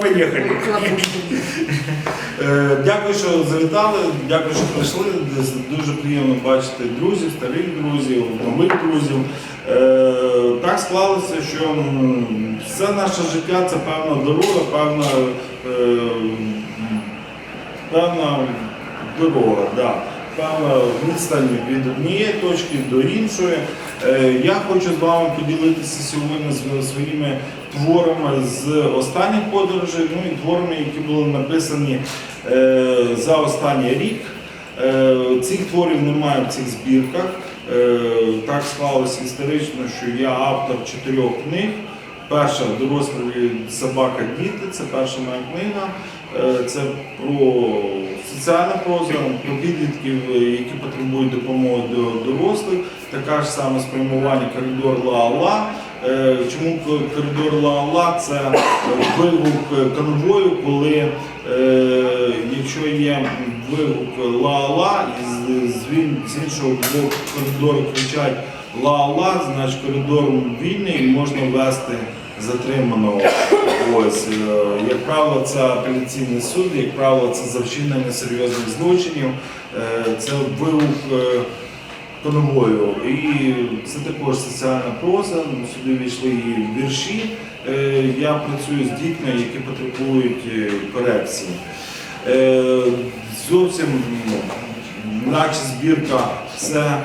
Поїхали. Е, Дякую, що завітали, дякую, що прийшли. Дуже приємно бачити друзів, старих друзів, нових друзів. Е, Так склалося, що все наше життя це певна дорога, певна, е, певна дорога. Да. Певна відстань від однієї точки до іншої. Е, Я хочу з вами поділитися сьогодні з своїми творами з останніх подорожей, ну і творами, які були написані е, за останній рік. Е, Цих творів немає в цих збірках. Е, Так склалося історично, що я автор чотирьох книг. Перша дорослі собака діти, це перша моя книга. Е, Це про соціальну прозу, про підлітків, які потребують допомоги до дорослих. Така ж саме спрямування коридор Ла-Ла. Е, Чому коридор Ла-Ла? Це вигук конвою, коли е, якщо є вигук Ла-Ла, з іншого боку коридору кричать Ла-Ла, значить коридор вільний можна ввести затриманого. Ось, е, як правило, це апеляційний суд, як правило, це за вчинення серйозних злочинів, е, це вигук е, конвою. І це також соціальна проза. Сюди війшли і вірші. Е, Я працюю з дітьми, які потребують е, корекції. Е, Зовсім м, наче збірка це е,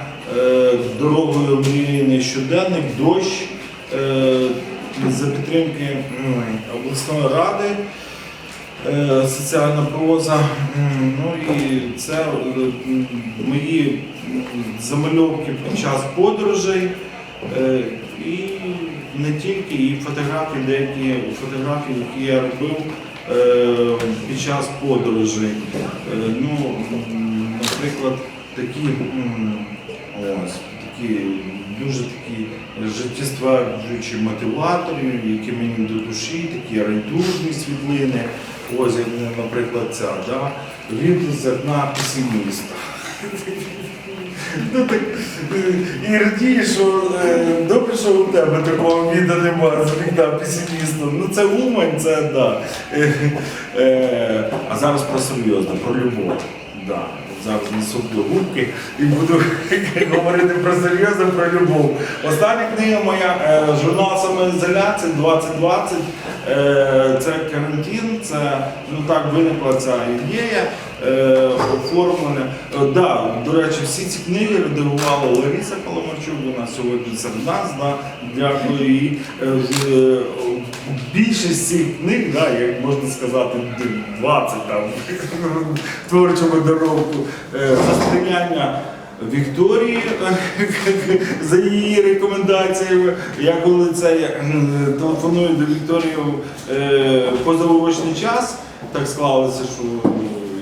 дорогою мрійний щоденник, дощ е, за підтримки обласної ради. Е, Соціальна проза, ну і це е, мої замальовки під час подорожей, Е, і не тільки, і фотографії, деякі фотографії, які я робив е, під час подорожей. Е, Ну, наприклад, такі ось такі дуже такі життєстверджуючі мотиватори, які мені до душі, такі райдужні світлини. Ось, наприклад, ця, да? від зерна песиміста. Ну, так, е, і радіє, що е, добре, що у тебе такого віда немає з вікна песиміста. Ну це Умань, це да. Е, а зараз про серйозне, про любов. Да. Зараз несу до губки і буду говорити про серйозно, про любов. Остання книга моя е, журнал самоізоляції 2020. Е, Це карантин, це ну так виникла ця ідея е, оформлена. Е, Да, до речі, всі ці книги редагувала Лариса Паламарчук, вона сьогодні серед нас. Да, дякую. І е, е, більшість цих книг, да, як можна сказати, 20 там в творчому доробку, е, за сприяння Вікторії за її рекомендаціями. Я коли це телефоную до Вікторії е, позаурочний час, так склалося, що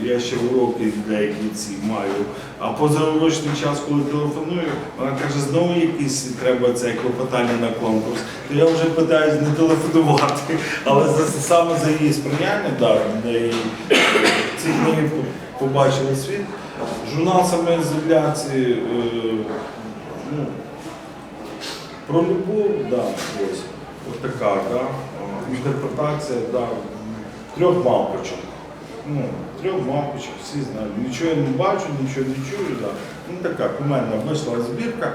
я ще уроки деякі ці маю. А позаурочний час, коли телефоную, вона каже, знову якийсь треба це клопотання на конкурс. То я вже питаюсь не телефонувати, але за, саме за її сприяння, да, де її, е, ці книги побачили світ. Журнал самоізоляції, е, ну, про любов, да, ось, ось така, да, о, інтерпретація да, трьох мавпочок. Ну, трьох мавпочок, всі знають. Нічого я не бачу, нічого не чую. Да. Ну така кумедна вийшла збірка.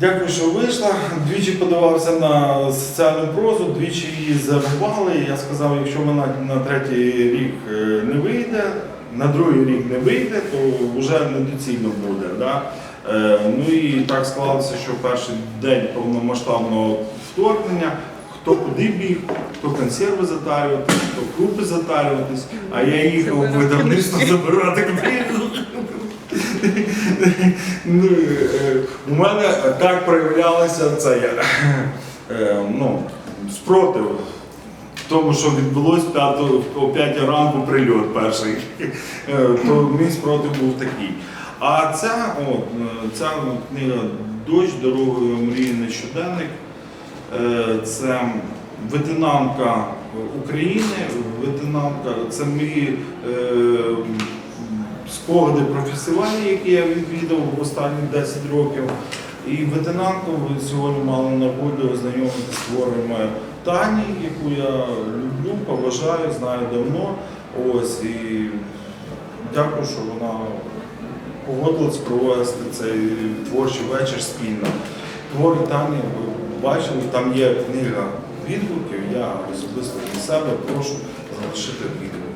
Дякую, що вийшла. Двічі подавався на соціальну прозу, двічі її зарубали. Я сказав, якщо вона на третій рік е, не вийде, на другий рік не вийде, то вже недоцільно буде. Да? Е, Ну і так склалося, що перший день повномасштабного вторгнення. Хто куди біг, хто консерви затарювати, хто крупи затарюватись, а я їхав в видавництво забирати книгу. Ну, е, У мене так проявлялося це я, е, ну, спротив тому, що відбулось п'яту- о 5 ранку прильот перший. Е, То мій спротив був такий. А ця, от, е, ця книга Дощ дорогою мрійний щоденник. Е, Це ветенанка України, ветенанка, це мої спогади про фестивалі, які я відвідав останні 10 років. І ветенанку ви сьогодні мали нагоду ознайомитися з творами Тані, яку я люблю, поважаю, знаю давно. Ось і дякую, що вона погодилась провести цей творчий вечір спільно. Твори Тані ви бачили, там є книга відгуків. Я особисто для себе прошу залишити відгук.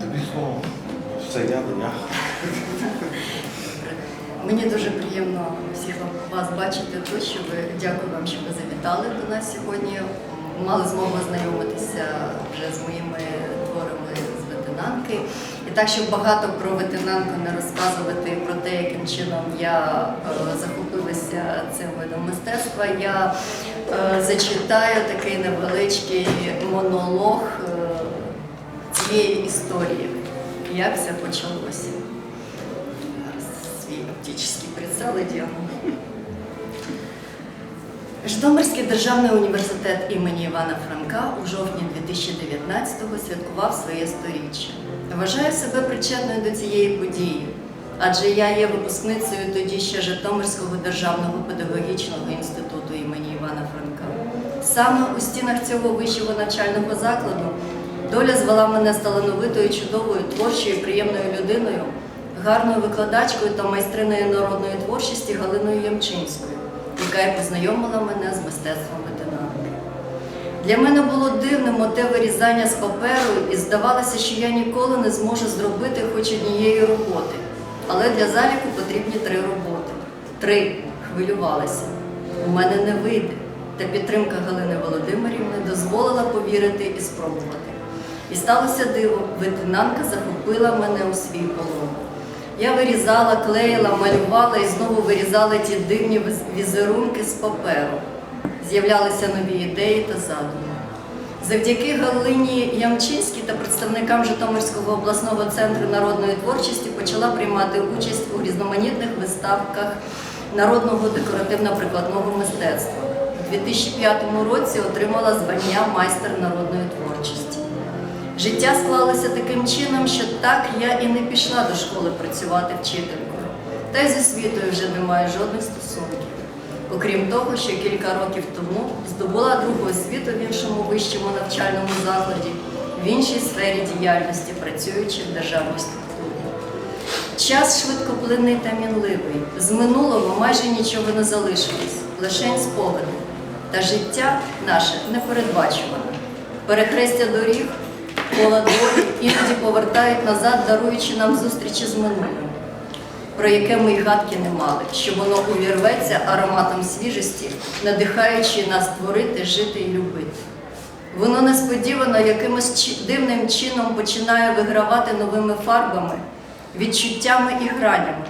Тобі слово. Все, я до я. Мені дуже приємно всіх вас бачити тут, що ви дякую вам, що ви завітали до нас сьогодні. Мали змогу ознайомитися вже з моїми творами з ветенанки. І так, щоб багато про ветенанку не розказувати про те, яким чином я е, захопилася цим видом мистецтва, я е, зачитаю такий невеличкий монолог е, цієї історії, як все почалося. Оптичний прицел одягну. Житомирський державний університет імені Івана Франка у жовтні 2019-го святкував своє сторіччя. Вважаю себе причетною до цієї події, адже я є випускницею тоді ще Житомирського державного педагогічного інституту імені Івана Франка. Саме у стінах цього вищого навчального закладу доля звела мене з талановитою, чудовою, творчою, приємною людиною, гарною викладачкою та майстриною народної творчості Галиною Ямчинською, яка й познайомила мене з мистецтвом ветенанки. Для мене було дивним оте вирізання з паперу, і здавалося, що я ніколи не зможу зробити хоч однієї роботи. Але для заліку потрібні три роботи. Три хвилювалася. У мене не вийде. Та підтримка Галини Володимирівни дозволила повірити і спробувати. І сталося диво, ветенанка захопила мене у свій полон. Я вирізала, клеїла, малювала і знову вирізала ті дивні візерунки з паперу. З'являлися нові ідеї та задуми. Завдяки Галині Ямчинській та представникам Житомирського обласного центру народної творчості почала приймати участь у різноманітних виставках народного декоративно-прикладного мистецтва. У 2005 році отримала звання майстер народної творчості. Життя склалося таким чином, що так я і не пішла до школи працювати вчителькою. Та й з освітою вже не маю жодних стосунків. Окрім того, що кілька років тому здобула другу освіту в іншому вищому навчальному закладі, в іншій сфері діяльності, працюючи в державній структурі. Час швидкоплинний та мінливий. З минулого майже нічого не залишилось, лише спогади. Та життя наше непередбачуване. Перехрестя доріг, кола долі іноді повертають назад, даруючи нам зустрічі з минулим, про яке ми й гадки не мали, що воно увірветься ароматом свіжості, надихаючи нас творити, жити і любити. Воно несподівано якимось дивним чином починає вигравати новими фарбами, відчуттями і гранями,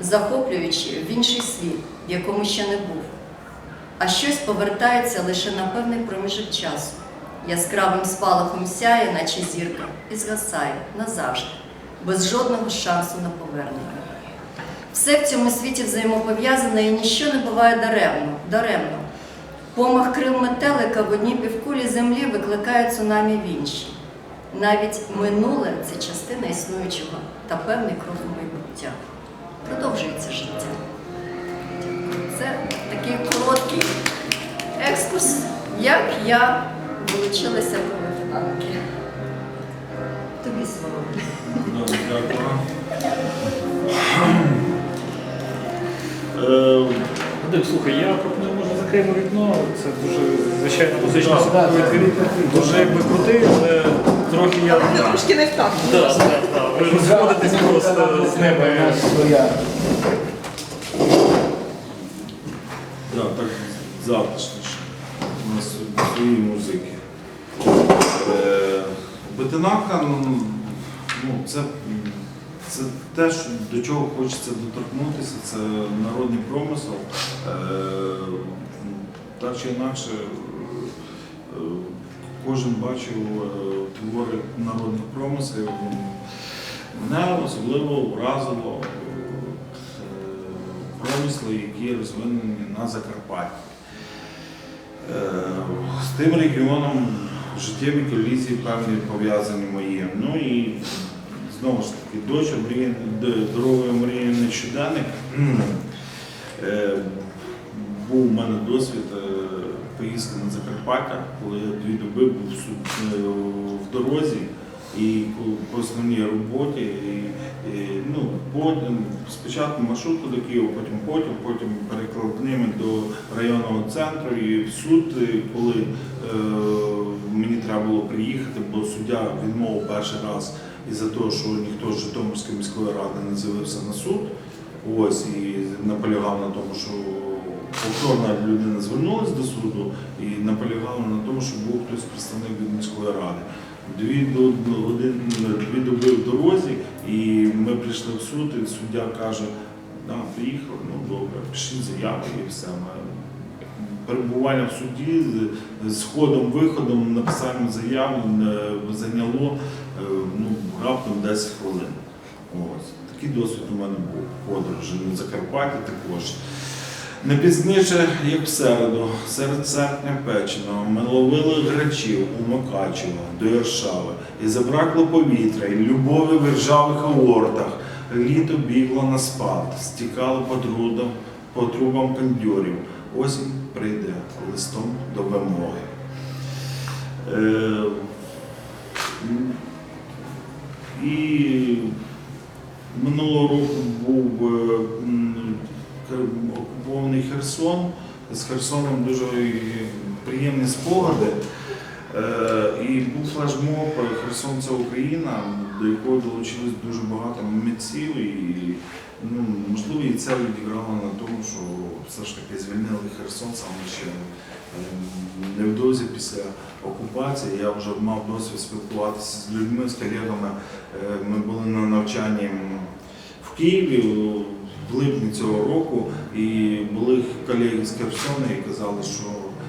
захоплюючи в інший світ, в якому ще не був. А щось повертається лише на певний проміжок часу, яскравим спалахом сяє, наче зірка, і згасає назавжди, без жодного шансу на повернення. Все в цьому світі взаємопов'язане і ніщо не буває даремно, даремно. Помах крил метелика в одній півкулі землі викликає цунамі в іншій. Навіть минуле це частина існуючого та певний крок майбуття. Продовжується життя. Це такий короткий екскурс, як я долучилася до ветеранки. Тобі слово. Дякую. Е, Вадим, слухай, я пропоную, може закриємо вікно. Це дуже звичайно Так. супровід. Він дуже якби крутий, але трохи я. Трошки не так. Да, да, да. Ви розходитесь просто з ними. Да, так затишніше. У нас свої музики. Е, Ветенанка, ну, ну, це, це те, що, до чого хочеться доторкнутися, це народний промисел. Е, Так чи інакше, е, кожен бачив твори народних промислів. Мене особливо вразило промисли, які розвинені на Закарпатті. Е, З тим регіоном життєві колізії певні пов'язані мої. Ну і знову ж таки, доча мріє, дорогою мріяний щоденник. Е, Був у мене досвід поїздки на Закарпаття, коли я дві доби був е, в дорозі і по основній роботі. І, і, ну, потім, спочатку маршрутку до Києва, потім потім, потім перекладними до районного центру і в суд, коли е, мені треба було приїхати, бо суддя відмовив перший раз із-за того, що ніхто з Житомирської міської ради не з'явився на суд. Ось і наполягав на тому, що повторна людина звернулася до суду і наполягала на тому, щоб був хтось представник від міської ради. Дві, години, дві доби в дорозі, і ми прийшли в суд, і суддя каже, да, приїхали, ну добре, пишіть заяву і все. Перебування в суді з- з ходом, виходом, написанням заяви е, зайняло е, ну, раптом 10 хвилин. Ось. Такий досвід у мене був подорожі на Закарпатті також. Не пізніше, як в середу, серед серпня печеного, ми ловили грачів у Мукачево до Яршави. І забракло повітря, і любові в ржавих аортах. Літо бігло на спад, стікало по трудам, по трубам кондьорів. Осінь прийде листом до вимоги. Е, і минулого року був е, окупований Херсон. З Херсоном дуже приємні спогади. Е, І був флешмоб Херсон це Україна, до якого долучилось дуже багато митців. І ну, можливо і це відіграло на тому, що все ж таки звільнили Херсон саме ще е, невдовзі після окупації. Я вже мав досвід спілкуватися з людьми, з колегами. Е, Ми були на навчанні в Києві в липні цього року, і були колеги з Херсона і казали, що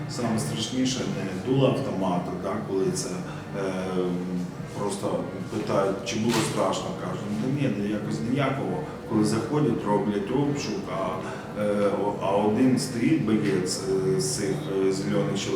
саме страшніше не дуло автомата, так, коли це е, просто питають, чи було страшно, кажуть, ну ні, ну, якось ніякого. Коли заходять, роблять обшук, а, е, а один стоїть боєць з цих е, зелених чоловіків.